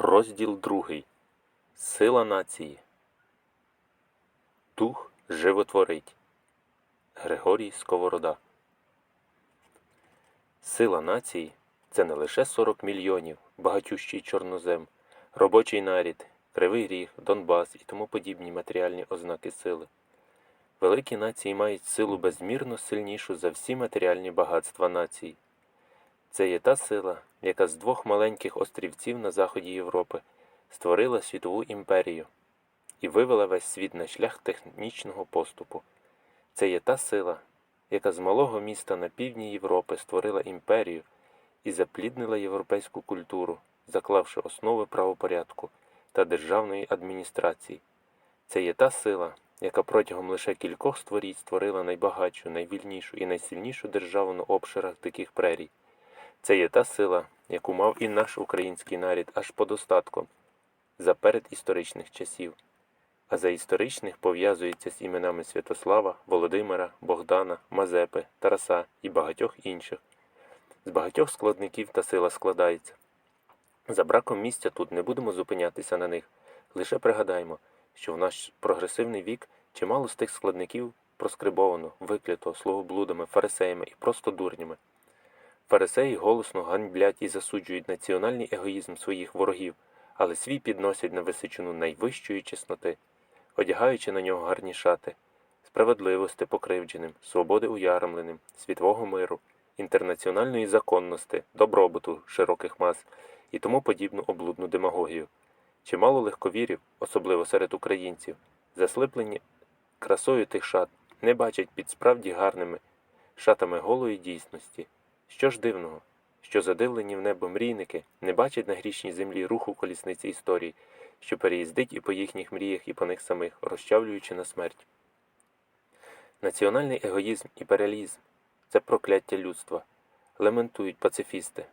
Розділ другий. Сила нації. Дух животворить. Григорій Сковорода. Сила нації це не лише 40 мільйонів, багатющий чорнозем, робочий нарід, Кривий Ріг, Донбас і тому подібні матеріальні ознаки сили. Великі нації мають силу безмірно сильнішу за всі матеріальні багатства націй. Це є та сила, яка з двох маленьких острівців на заході Європи створила світову імперію і вивела весь світ на шлях технічного поступу. Це є та сила, яка з малого міста на півдні Європи створила імперію і запліднила європейську культуру, заклавши основи правопорядку та державної адміністрації. Це є та сила, яка протягом лише кількох створіть створила найбагатшу, найвільнішу і найсильнішу державу на обширах диких прерій. Це є та сила, яку мав і наш український нарід аж под остатком, за передісторичних часів, а за історичних пов'язується з іменами Святослава, Володимира, Богдана, Мазепи, Тараса і багатьох інших. З багатьох складників та сила складається. За браком місця тут не будемо зупинятися на них, лише пригадаємо, що в наш прогресивний вік чимало з тих складників проскрибовано, виклято словоблудами, фарисеями і просто дурнями. Фарисеї голосно ганьблять і засуджують національний егоїзм своїх ворогів, але свій підносять на височину найвищої чесноти, одягаючи на нього гарні шати, справедливости покривдженим, свободи уяромленим, світового миру, інтернаціональної законності, добробуту широких мас і тому подібну облудну демагогію. Чимало легковірів, особливо серед українців, заслиплені красою тих шат, не бачать під справді гарними шатами голої дійсності. Що ж дивного, що задивлені в небо мрійники не бачать на грішній землі руху колісниці історії, що переїздить і по їхніх мріях, і по них самих, розчавлюючи на смерть. Національний егоїзм і перелізм це прокляття людства, лементують пацифісти.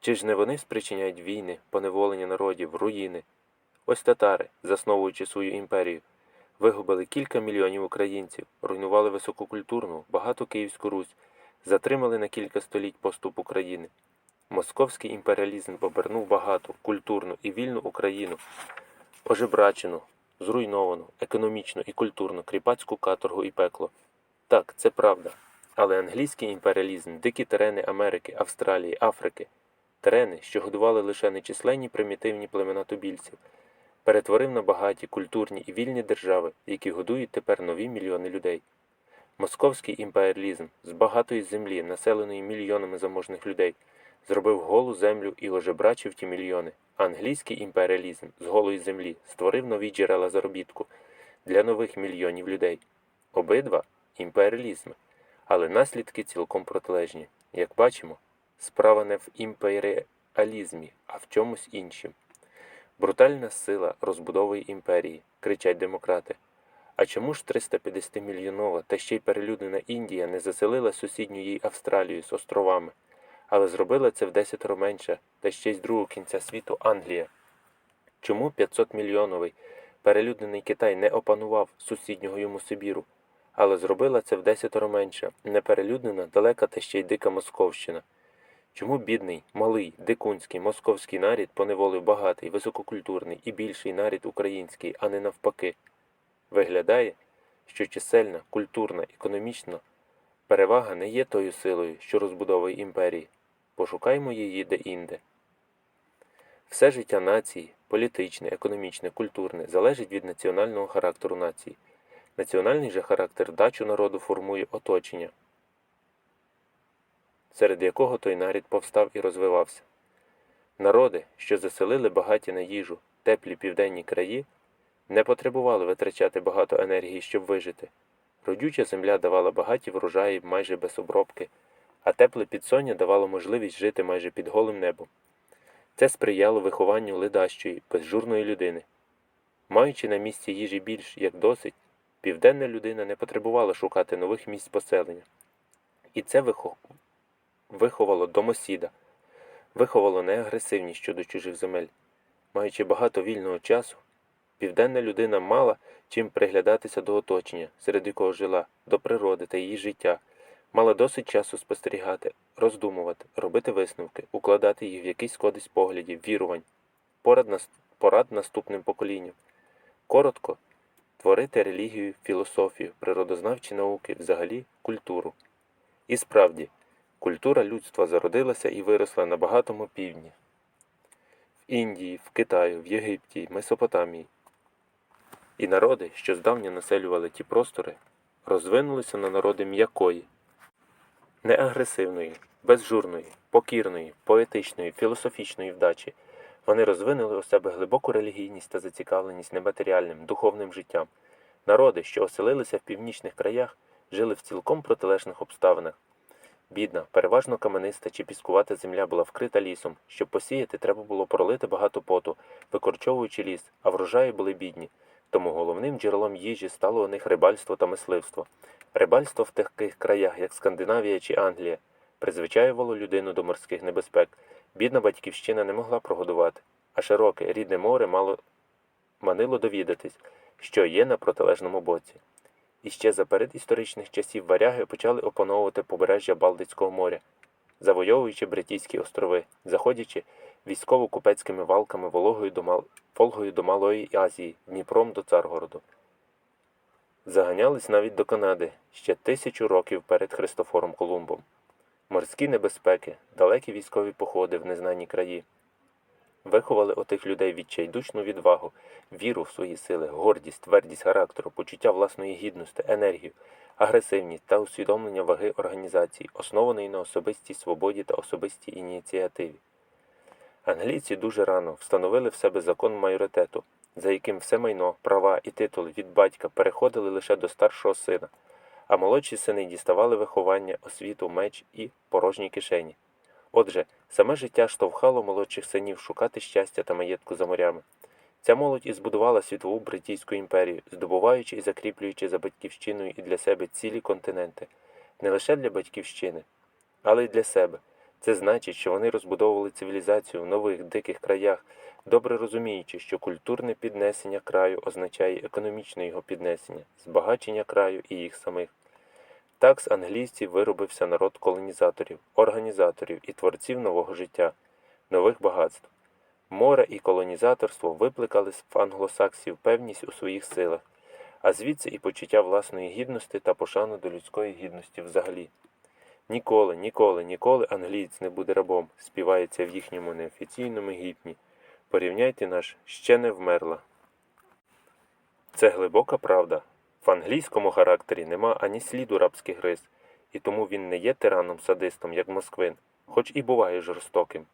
Чи ж не вони спричиняють війни, поневолення народів, руїни? Ось татари, засновуючи свою імперію, вигубили кілька мільйонів українців, руйнували висококультурну, багату Київську Русь, затримали на кілька століть поступ України. Московський імперіалізм обернув багату, культурну і вільну Україну, ожебрачену, зруйновану, економічно і культурно, кріпацьку каторгу і пекло. Так, це правда. Але англійський імперіалізм, дикі терени Америки, Австралії, Африки, терени, що годували лише нечисленні примітивні племена тубільців, перетворив на багаті, культурні і вільні держави, які годують тепер нові мільйони людей. Московський імперіалізм з багатої землі, населеної мільйонами заможних людей, зробив голу землю і ожебрачив ті мільйони. Англійський імперіалізм з голої землі створив нові джерела заробітку для нових мільйонів людей. Обидва імперіалізми, але наслідки цілком протилежні. Як бачимо, справа не в імперіалізмі, а в чомусь іншим. Брутальна сила розбудовує імперії, кричать демократи. А чому ж 350 мільйонова та ще й перелюднена Індія не заселила сусідню їй Австралію з островами, але зробила це в десятеро менше та ще й з другого кінця світу Англія? Чому 500 мільйоновий перелюднений Китай не опанував сусіднього йому Сибіру, але зробила це в десятеро менше, неперелюднена, далека та ще й дика Московщина? Чому бідний, малий, дикунський, московський нарід поневолив багатий, висококультурний і більший нарід український, а не навпаки? Виглядає, що чисельна, культурна, економічна перевага не є тою силою, що розбудовує імперії. Пошукаймо її де-інде. Все життя нації, політичне, економічне, культурне, залежить від національного характеру нації. Національний же характер дачу народу формує оточення, серед якого той нарід повстав і розвивався. Народи, що заселили багаті на їжу, теплі південні краї, не потребували витрачати багато енергії, щоб вижити. Родюча земля давала багаті врожаї майже без обробки, а тепле підсоння давало можливість жити майже під голим небом. Це сприяло вихованню ледащої, безжурної людини. Маючи на місці їжі більш як досить, південна людина не потребувала шукати нових місць поселення. І це вихо... виховало домосіда, виховало неагресивність щодо чужих земель. Маючи багато вільного часу, Південна людина мала чим приглядатися до оточення, серед якого жила, до природи та її життя, мала досить часу спостерігати, роздумувати, робити висновки, укладати їх в якийсь кодекс поглядів, вірувань. порад, нас- порад наступним поколінням. Коротко, творити релігію, філософію, природознавчі науки, взагалі культуру. І справді, культура людства зародилася і виросла на багатому півдні. В Індії, в Китаї, в Єгипті, Месопотамії. І народи, що здавна населювали ті простори, розвинулися на народи м'якої, неагресивної, безжурної, покірної, поетичної, філософічної вдачі. Вони розвинули у себе глибоку релігійність та зацікавленість нематеріальним, духовним життям. Народи, що оселилися в північних краях, жили в цілком протилежних обставинах. Бідна, переважно камениста чи піскувата земля була вкрита лісом. Щоб посіяти, треба було пролити багато поту, викорчовуючи ліс, а врожаї були бідні. Тому головним джерелом їжі стало у них рибальство та мисливство. Рибальство в таких краях, як Скандинавія чи Англія, призвичаювало людину до морських небезпек. Бідна батьківщина не могла прогодувати, а широке рідне море мало манило довідатись, що є на протилежному боці. І ще за передісторичних часів варяги почали опановувати побережжя Балтицького моря, завойовуючи Бритійські острови, заходячи військово-купецькими валками Вологою до, Мал... Волгою до Малої Азії, Дніпром до Царгороду. Заганялись навіть до Канади ще тисячу років перед Христофором Колумбом. Морські небезпеки, далекі військові походи в незнані краї. Виховали отих людей відчайдушну відвагу, віру в свої сили, гордість, твердість характеру, почуття власної гідності, енергію, агресивність та усвідомлення ваги організації, основаної на особистій свободі та особистій ініціативі. Англійці дуже рано встановили в себе закон майоритету, за яким все майно, права і титули від батька переходили лише до старшого сина, а молодші сини діставали виховання, освіту, меч і порожні кишені. Отже, саме життя штовхало молодших синів шукати щастя та маєтку за морями. Ця молодь і збудувала світову Бритійську імперію, здобуваючи і закріплюючи за батьківщиною і для себе цілі континенти, не лише для батьківщини, але й для себе. Це значить, що вони розбудовували цивілізацію в нових диких краях, добре розуміючи, що культурне піднесення краю означає економічне його піднесення, збагачення краю і їх самих. Так з англійців виробився народ колонізаторів, організаторів і творців нового життя, нових багатств. Море і колонізаторство викликали в англосаксів певність у своїх силах, а звідси і почуття власної гідності та пошану до людської гідності взагалі. Ніколи, ніколи, ніколи англієць не буде рабом, співається в їхньому неофіційному гіпні. Порівняйте наш ще не вмерла. Це глибока правда. В англійському характері нема ані сліду рабських рис, і тому він не є тираном-садистом, як Москвин, хоч і буває жорстоким.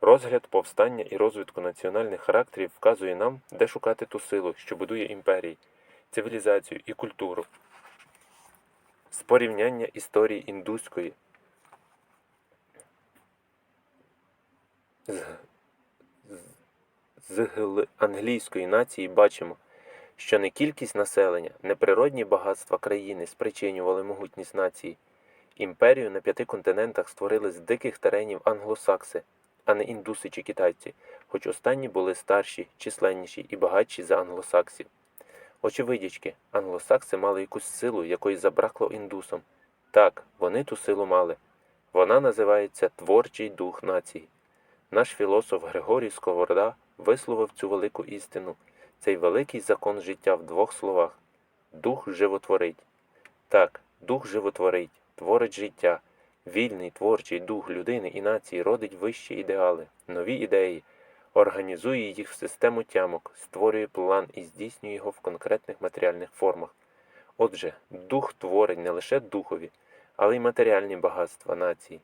Розгляд повстання і розвитку національних характерів вказує нам, де шукати ту силу, що будує імперії, цивілізацію і культуру. З порівняння історії індуської з, англійської нації бачимо, що не кількість населення, не природні багатства країни спричинювали могутність нації. Імперію на п'яти континентах створили з диких теренів англосакси, а не індуси чи китайці, хоч останні були старші, численніші і багатші за англосаксів. Очевидячки, англосакси мали якусь силу, якої забракло індусам. Так, вони ту силу мали. Вона називається творчий дух нації. Наш філософ Григорій Сковорода висловив цю велику істину, цей великий закон життя в двох словах дух животворить. Так, дух животворить, творить життя. Вільний творчий дух людини і нації родить вищі ідеали, нові ідеї, організує їх в систему тямок, створює план і здійснює його в конкретних матеріальних формах. Отже, дух творить не лише духові, але й матеріальні багатства нації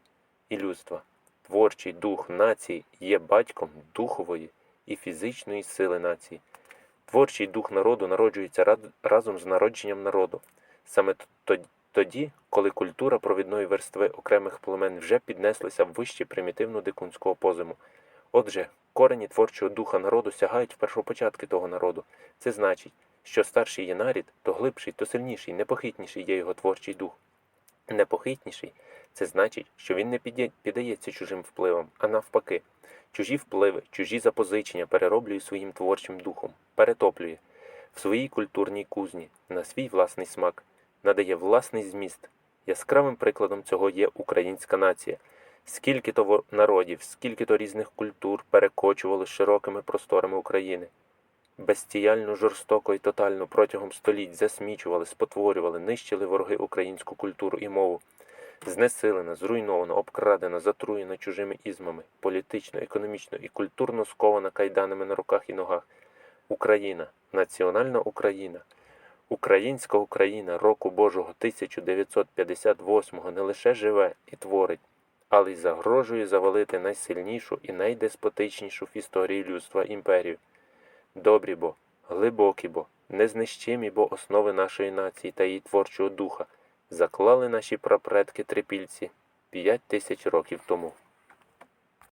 і людства. Творчий дух нації є батьком духової і фізичної сили нації. Творчий дух народу народжується разом з народженням народу. Саме тоді- коли культура провідної верстви окремих племен вже піднеслася вище примітивну дикунського позиму. Отже, корені творчого духа народу сягають в першопочатки того народу. Це значить, що старший є нарід, то глибший, то сильніший, непохитніший є його творчий дух. Непохитніший це значить, що він не піддається чужим впливам, а навпаки, чужі впливи, чужі запозичення перероблює своїм творчим духом, перетоплює в своїй культурній кузні на свій власний смак, надає власний зміст. Яскравим прикладом цього є українська нація. Скільки то народів, скільки то різних культур перекочували широкими просторами України. Бездіяльно, жорстоко і тотально протягом століть засмічували, спотворювали, нищили вороги українську культуру і мову. Знесилена, зруйнована, обкрадена, затруєна чужими ізмами, політично, економічно і культурно скована кайданами на руках і ногах. Україна, національна Україна, українська Україна року Божого 1958-го не лише живе і творить, але й загрожує завалити найсильнішу і найдеспотичнішу в історії людства імперію. Добрі бо, глибокі бо, незнищимі бо основи нашої нації та її творчого духа заклали наші прапредки трипільці п'ять тисяч років тому.